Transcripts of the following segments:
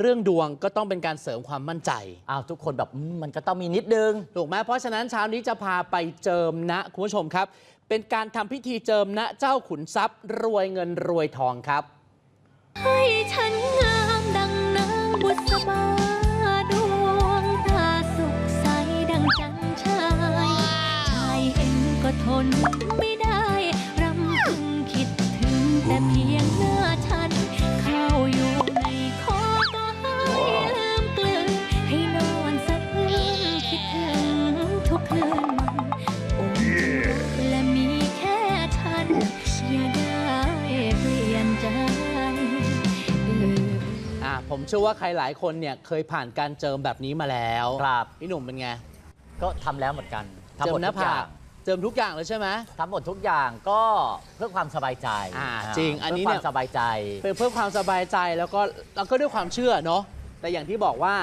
เรื่องดวงก็ต้องเป็นการเสริมความมั่นใจ อ้าวทุกคนแบบอืมมันก็ต้องมีนิดนึง ถูกไหมเพราะฉะนั้นเช้านี้จะพาไปเจิมนะ คุณผู้ชมครับ เป็นการทำพิธีเจิมนะเจ้าขุนทรัพย์ รวยเงินรวยทองครับ ให้ ชื่อว่าใครหลายคนเนี่ยเคยผ่านการเจิมแบบนี้มาแล้วครับพี่หนุ่มเป็นไง ก็ทำแล้วเหมือนกันทำเจิหมมดหน้าทุกอผาย่ากงเจิมทุกอย่างเลยใช่ไหม ทำหมดทุกอย่างก็เพื่อความสบายใจอ่าจริงอันนี้เพื่เนี่อยความสบายใจ เป็นเพื่อความสบายใจแล้วก็แล้วก็ด้วยความเชื่อเนาะแต่อย่างที่บอกว่า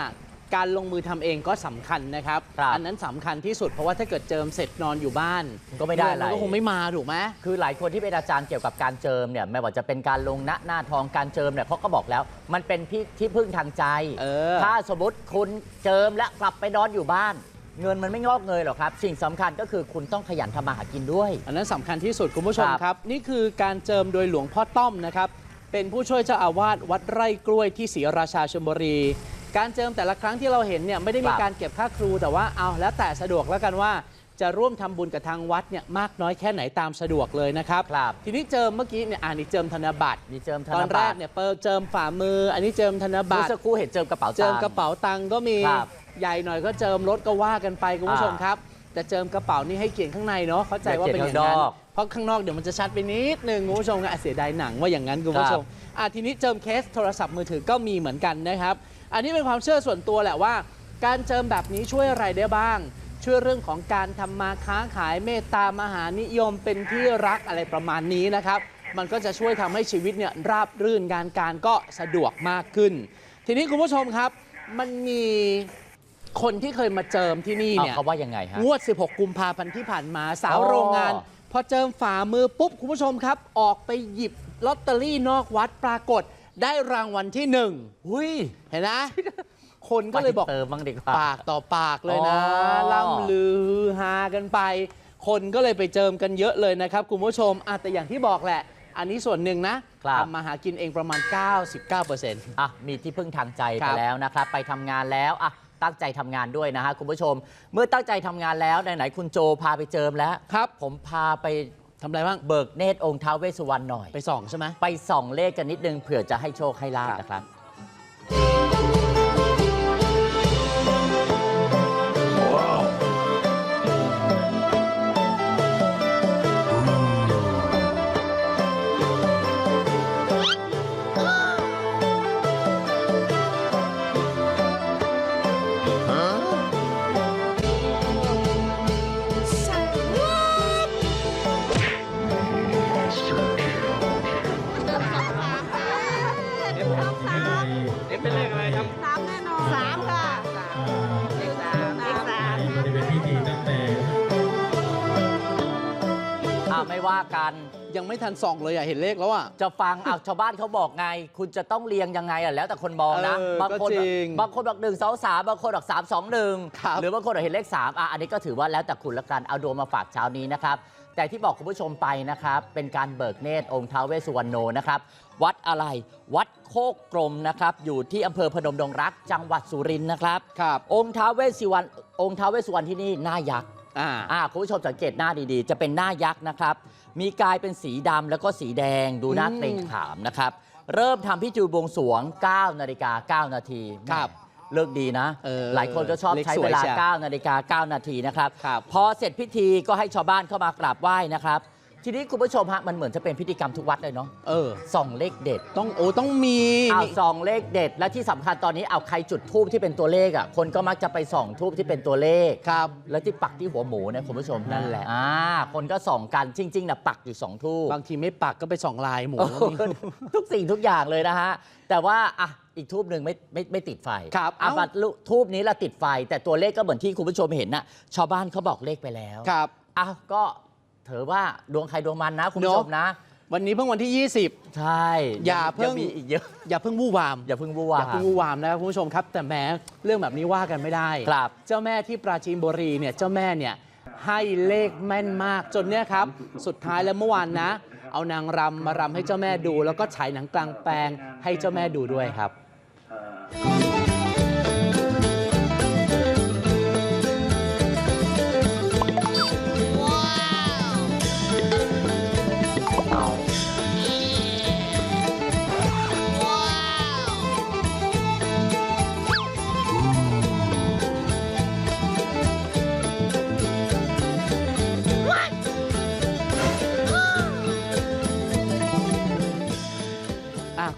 การลงมือทำเองก็สำคัญนะครับครับอันั้นสำคัญที่สุดเพราะว่าถ้าเกิดเจิมเสร็จนอนอยู่บ้านก็ไม่ได้อะไรนก็คงไม่มาถูกไหมคือหลายคนที่เป็นอาจารย์เกี่ยวกับการเจิมเนี่ยไม่ว่าจะเป็นการลงหน้าหน้าทองการเจิมเนี่ยเขาก็บอกแล้ว มันเป็นที่ที่พึ่งทางใจเออถ้าสมมติคุณเจิมและกลับไปนอนอยู่บ้านเงินมันไม่งอกเงยหรอกครับ สิ่งสำคัญก็คือคุณต้องขยันทำมาหากินด้วย อันนั้นสำคัญที่สุดคุณผู้ชมครับครับ นี่คือการเจิมโดยหลวงพ่อต้อมนะครับ เป็นผู้ช่วยเจ้าอาวาสวัดไร่กล้วยที่ศรีราชาชลบุรี การเจิมแต่ละครั้งที่เราเห็นเนี่ยไม่ได้มีการเก็บค่าครูแต่ว่าเอาแล้วแต่สะดวกแล้วกันว่าจะร่วมทำบุญกับทางวัดเนี่ยมากน้อยแค่ไหนตามสะดวกเลยนะครับครับทีนี้เจิมเมื่อกี้เนี่ยอ่านี่เจิมธนบัตรมีเจิมธตอนนบัแรตกรเนี่ยเปิดเจิมฝ่ามือ อันนี้เจิมธนบัเมื่อตรสักครู่เห็นเจิมกระเป๋าตังค์เจิมกระเป๋าตังค์ก็มีครับใหญ่หน่อยก็เจิมรถก็ว่ากันไปคุณผู้ชมอ่าครับแต่เจิมกระเป๋านี่ให้เกียรติข้างในเนาะเข้าใจว่าเป็นอย่างนั้นอย่าเขียนข้างนอกเพราะข้างนอกเดี๋ยวมันจะชัดไปนิดนึงคุณผู้ชมก็อะเสียดายหนังว่าอย่างนั้นคุณผู้ชมอะทีนี้เจิมเคสโทรศัพท์มือถือก็มีเหมือนกันนะครับ อันนี้เป็นความเชื่อส่วนตัวแหละว่า การเจิมแบบนี้ช่วยอะไรได้บ้าง ช่วยเรื่องของการทำมาค้าขายเมตตามหานิยมเป็นที่รักอะไรประมาณนี้นะครับ มันก็จะช่วยทำให้ชีวิตเนี่ยราบรื่นงานการก็สะดวกมากขึ้น ทีนี้คุณผู้ชมครับ มันมีคนที่เคยมาเจิมที่นี่เอาเนี่ยเขาว่ายังไงฮะงวด 16 กุมภาพันธ์ที่ผ่านมาสาวอ๋อโรงงาน พอเจิมฝ่ามือปุ๊บคุณผู้ชมครับ ออกไปหยิบลอตเตอรี่นอกวัดปรากฏ ได้รางวัลที่หนึ่งหุ้ย เห็นนะ คนก็เลยบอกไปเติมบ้างดีกว่าปากต่อปากเลยนะอ๋อล่ำลือฮือฮากันไป คนก็เลยไปเจิมกันเยอะเลยนะครับ คุณผู้ชมอะแต่อย่างที่บอกแหละ อันนี้ส่วนหนึ่งนะครับทำมาหากินเองประมาณ 99%อะมีที่พึ่งทางใจคไปรับแล้วนะครับ ไปทำงานแล้วอะตั้งใจทำงานด้วยนะฮะคุณผู้ชม เมื่อตั้งใจทำงานแล้วไหนๆคุณโจพาไปเจิมแล้วครับ ผมพาไป ทำอะไรบ้าง เบิกเนตรองค์ท้าวเวสสุวรรณหน่อย ไปส่องใช่ไหม ไปส่องเลขกันนิดนึงเผื่อจะให้โชคให้ลาบครับนะครับ ไม่ว่ากันยังไม่ทันส่องเลยอะเห็นเลขแล้วอะ จะฟังเอาชาวบ้านเขาบอกไง คุณจะต้องเรียงยังไงอะแล้วแต่คนมองนะ เออบางคนก็จริงบางคนบอกหนึ่งสองสามบางคนบอกสามสองหนึ่งครับ หรือบางคนบอกเห็นเลขสามอะอันนี้ก็ถือว่าแล้วแต่คุณละกันเอาดวงมาฝากเช้านี้นะครับ แต่ที่บอกคุณผู้ชมไปนะครับ เป็นการเบิกเนตรองค์ท้าวเวสสุวรรณโนนะครับ วัดอะไร วัดโคกกลมนะครับ อยู่ที่อำเภอพนมดงรัก จังหวัดสุรินทร์นะครับ ครับ องค์ท้าวเวสสุวรรณองค์ท้าวเวสสุวรรณที่นี่หน้ายักษ์ อ่า อ่าคุณผู้ชมสังเกตหน้าดีๆ จะเป็นหน้ายักษ์นะครับ มีกายเป็นสีดำแล้วก็สีแดงดูน่าอืมเกรงขามนะครับ เริ่มทำพิธีบวงสรวง 9 นาฬิกา 9 นาทีครับแหม่เลิกดีนะ เออหลายคนก็ชอบเลขใช้สวยเวลาใช่9นาฬิกา 9 นาทีนะครับ ครับ พอเสร็จพิธีก็ให้ชาวบ้านเข้ามากราบไหว้นะครับ ทีนี้คุณผู้ชมฮะมันเหมือนจะเป็นพิธีกรรมทุกวัดเลยเนาะเออ ส่องเลขเด็ดต้องโอ้ต้องมีเอานี่ส่องเลขเด็ด และที่สำคัญตอนนี้เอาใครจุดทูบที่เป็นตัวเลขอะคนก็มักจะไปส่องทูบที่เป็นตัวเลข ครับ แล้วที่ปักที่หัวหมูเนี่ยคุณผู้ชมนั่นแหละ อ่า คนก็ส่องกันจริงๆนะปักอยู่สองทูบบางทีไม่ปักก็ไปส่องลายหมูโอ้โหทุกสิ่งทุกอย่างเลยนะฮะ แต่ว่าอะอีกทูบหนึ่งไม่ไม่ไม่ติดไฟครับอะเอ้า บัตรทูบนี้ละติดไฟ แต่ตัวเลขก็เหมือนที่คุณผู้ชมเห็นน่ะชาวบ้านเขาบอกเลขไปแล้ว ครับ อ้าวก็ ถือว่าดวงใครดวงมันนะ คุณผู้ชมนะ วันนี้เพิ่งวันที่ 20 ใช่อย่าเพิ่ง มีอีกเยอะ อย่าเพิ่งวู่วาม อย่าเพิ่งวู่วาอย่าเพิ่งวู่วามนะครับคุณผู้ชมครับ แต่แม้เรื่องแบบนี้ว่ากันไม่ได้ ครับ เจ้าแม่ที่ปราจีนบุรีเนี่ย เจ้าแม่เนี่ยให้เลขแม่นมากจนเนี่ยครับ สุดท้ายแล้วเมื่อวานนะ เอานางรำมารำให้เจ้าแม่ดู แล้วก็ฉายหนังกลางแปลงให้เจ้าแม่ดูด้วยครับ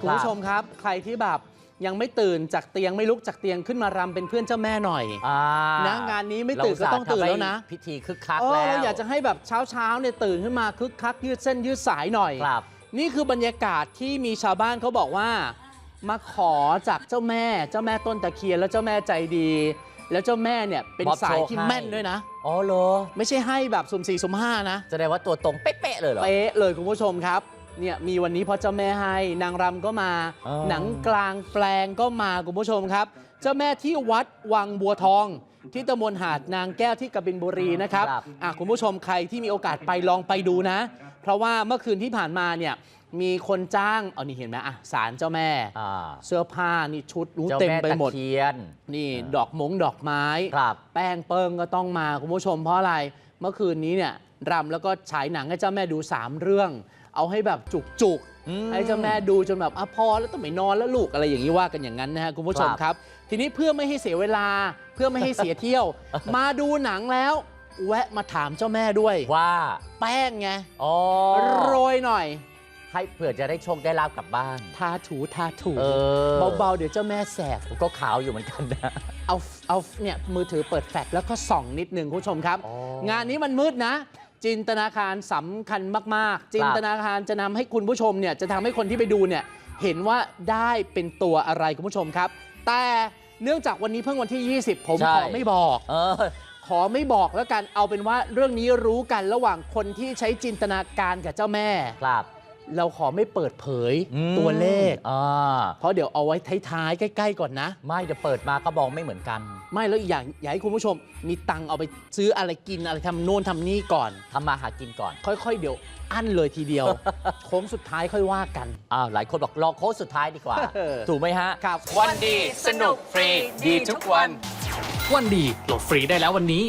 คุณผู้ชมครับ ใครที่แบบยังไม่ตื่นจากเตียงไม่ลุกจากเตียงขึ้นมารำเป็นเพื่อนเจ้าแม่หน่อยอ่านะงานนี้ไม่ตื่นก็ต้องตื่นแล้วนะเราอุตส่าห์ทำให้พิธีคึกคักเออแล้วเราอยากจะให้แบบเช้าเช้าๆเนี่ยตื่นขึ้นมาคึกคักยืดเส้นยืดสายหน่อยครับนี่คือบรรยากาศที่มีชาวบ้านเขาบอกว่า มาขอจากเจ้าแม่ เจ้าแม่ต้นตะเคียนแล้วเจ้าแม่ใจดี แล้วเจ้าแม่เนี่ยเป็นมอบโชคสายที่ให้แม่นด้วยนะอ๋อเหรอไม่ใช่ให้แบบสุ่มสี่สุ่มห้านะแสดงว่าตัวตรงเป๊ะๆเลยเหรอเป๊ะเลยคุณผู้ชมครับ เนี่ยมีวันนี้เพราะเจ้าแม่ให้ นางรำก็มา อ๋อ หนังกลางแปลงก็มาคุณผู้ชมครับ เจ้าแม่ที่วัดวังบัวทอง ที่ตำบลหาดนางแก้วที่กบินบุรีนะครับครับ อะคุณผู้ชมใครที่มีโอกาสไปลองไปดูนะ เพราะว่าเมื่อคืนที่ผ่านมาเนี่ยมีคนจ้างเอานี่เห็นไหมอะสารเจ้าแม่ อ่าเสื้อผ้านี่ชุดรู้เจ้าเต็มแม่ไปตะหมดเคียน นี่ดอกมงดอกไม้ ครับแป้งเปิงก็ต้องมาคุณผู้ชมเพราะอะไร เมื่อคืนนี้เนี่ยรำแล้วก็ฉายหนังให้เจ้าแม่ดู 3 เรื่อง เอาให้แบบจุกจุกๆอืมให้เจ้าแม่ดูจนแบบอะพอแล้วต้องไปนอนแล้วลูกอะไรอย่างนี้ว่ากันอย่างนั้นนะฮะคุณผู้ชมครับครับ ทีนี้เพื่อไม่ให้เสียเวลาเพื่อไม่ให้เสียเที่ยว มาดูหนังแล้ว แวะมาถามเจ้าแม่ด้วยว่าแป้งไงอ๋อโรยหน่อยให้เผื่อจะได้โชคได้ลาบกลับบ้าน ทาถูทาถูเออเบาๆ เดี๋ยวเจ้าแม่แสบก็ขาวอยู่เหมือนกันนะ เอาเอาเนี่ยมือถือเปิดแฟลชแล้วก็ส่องนิดนึงคุณผู้ชมครับอ๋องานนี้มันมืดนะ จินตนาการสำคัญมาก ๆ จินตนาการจะนำให้คุณผู้ชมเนี่ยจะทำให้คนที่ไปดูเนี่ยเห็นว่าได้เป็นตัวอะไรคุณผู้ชมครับ แต่เนื่องจากวันนี้เพิ่งวันที่ 20 ผมใช่ขอไม่บอกเออขอไม่บอกแล้วกันเอาเป็นว่าเรื่องนี้รู้กันระหว่างคนที่ใช้จินตนาการกับเจ้าแม่ครับ เราขอไม่เปิดเผยอืมตัวเลข อ่าเพราะเดี๋ยวเอาไว้ท้ายๆ ใกล้ ๆ ก่อนนะ ไม่จะเปิดมาก็บอกไม่เหมือนกันไม่แล้วอีกอย่างอยากให้คุณผู้ชม มีตังค์เอาไปซื้ออะไรกินอะไรทำโน่นทำนี่ก่อน ทำมาหากินก่อนค่อยๆ เดี๋ยวอั้นเลยทีเดียว โค้งสุดท้ายค่อยว่ากัน อ้าวหลายคนบอกรอโค้งสุดท้ายดีกว่า เออ ถูกไหมฮะ ครับ วันดี สนุกฟรี ดีทุกวัน วันดีโหลดฟรีได้แล้ววันนี้